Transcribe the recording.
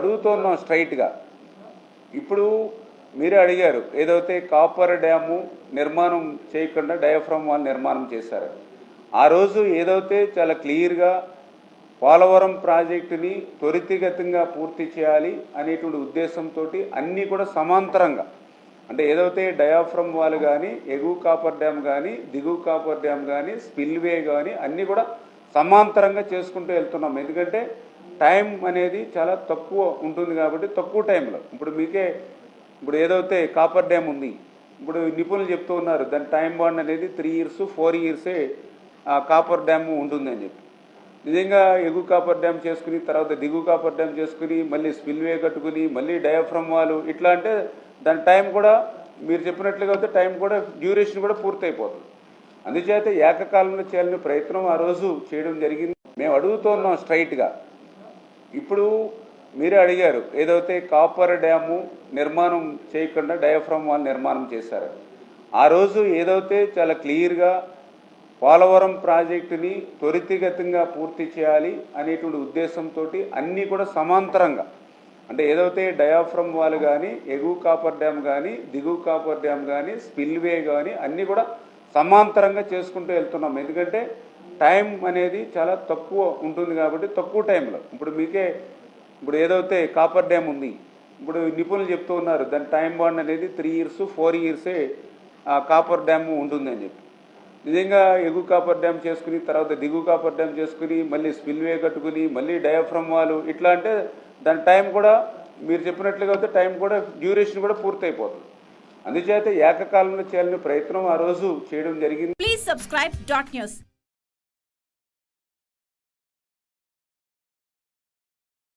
అడుగుతున్నాం స్ట్రైట్గా. ఇప్పుడు మీరే అడిగారు ఏదైతే కాపర్ డ్యాము నిర్మాణం చేయకుండా డయాఫ్రమ్ వాళ్ళు నిర్మాణం చేశారు. ఆ రోజు ఏదైతే చాలా క్లియర్గా పోలవరం ప్రాజెక్టుని త్వరితగతంగా పూర్తి చేయాలి అనేటువంటి ఉద్దేశంతో అన్నీ కూడా సమాంతరంగా. అంటే ఏదైతే డయాఫ్రమ్ వాళ్ళు కానీ ఎగువ కాపర్ డ్యామ్ కానీ దిగువ కాపర్ డ్యామ్ కానీ స్పిల్వే కానీ అన్నీ కూడా సమాంతరంగా చేసుకుంటూ వెళ్తున్నాం. ఎందుకంటే టైం అనేది చాలా తక్కువ ఉంటుంది కాబట్టి తక్కువ టైంలో. ఇప్పుడు మీకే ఇప్పుడు ఏదైతే కాపర్ డ్యామ్ ఉంది ఇప్పుడు నిపుణులు చెప్తూ ఉన్నారు దాని టైం బాండ్ అనేది త్రీ ఇయర్స్ ఫోర్ ఇయర్సే ఆ కాపర్ డ్యామ్ ఉంటుందని చెప్పి. నిజంగా ఎగువ కాపర్ డ్యామ్ చేసుకుని తర్వాత దిగువ కాపర్ డ్యామ్ చేసుకుని మళ్ళీ స్పిల్వే కట్టుకుని మళ్ళీ డయాఫ్రమ్ వాళ్ళు ఇట్లా అంటే దాని టైం కూడా మీరు చెప్పినట్లుగా అయితే టైం కూడా డ్యూరేషన్ కూడా పూర్తయిపోతుంది. అందుచేత ఏకకాలంలో చేయాలని ప్రయత్నం ఆ రోజు చేయడం జరిగింది. మేము అడుగుతున్నాం స్ట్రైట్గా. ఇప్పుడు మీరే అడిగారు ఏదైతే కాపర్ డ్యాము నిర్మాణం చేయకుండా డయాఫ్రమ్ వాల్ నిర్మాణం చేశారు ఆ రోజు ఏదైతే చాలా క్లియర్గా పోలవరం ప్రాజెక్టుని త్వరితగతంగా పూర్తి చేయాలి అనేటువంటి ఉద్దేశంతో అన్నీ కూడా సమాంతరంగా అంటే ఏదైతే డయాఫ్రమ్ వాల్ కానీ ఎగువ కాపర్ డ్యామ్ కానీ దిగువ కాపర్ డ్యామ్ కానీ స్పిల్వే కానీ అన్నీ కూడా సమాంతరంగా చేసుకుంటూ వెళ్తున్నాం. ఎందుకంటే టైం అనేది చాలా తక్కువ ఉంటుంది కాబట్టి తక్కువ టైంలో. ఇప్పుడు మీకే ఇప్పుడు ఏదైతే కాపర్ డ్యామ్ ఉంది ఇప్పుడు నిపుణులు చెప్తూ ఉన్నారు దాని టైం బాండ్ అనేది త్రీ ఇయర్స్ ఫోర్ ఇయర్సే ఆ కాపర్ డ్యామ్ ఉంటుందని చెప్పి. నిజంగా ఎగువ కాపర్ డ్యామ్ చేసుకుని తర్వాత దిగువ కాపర్ డ్యామ్ చేసుకుని మళ్ళీ స్పిల్వే కట్టుకుని మళ్ళీ డయాఫ్రమ్ వాల్ ఇట్లా అంటే దాని టైం కూడా మీరు చెప్పినట్లుగా అయితే టైం కూడా డ్యూరేషన్ కూడా పూర్తయిపోతుంది. అందుచేత ఏకకాలంలో చేయాలని ప్రయత్నం ఆ రోజు చేయడం జరిగింది. Please subscribe dot news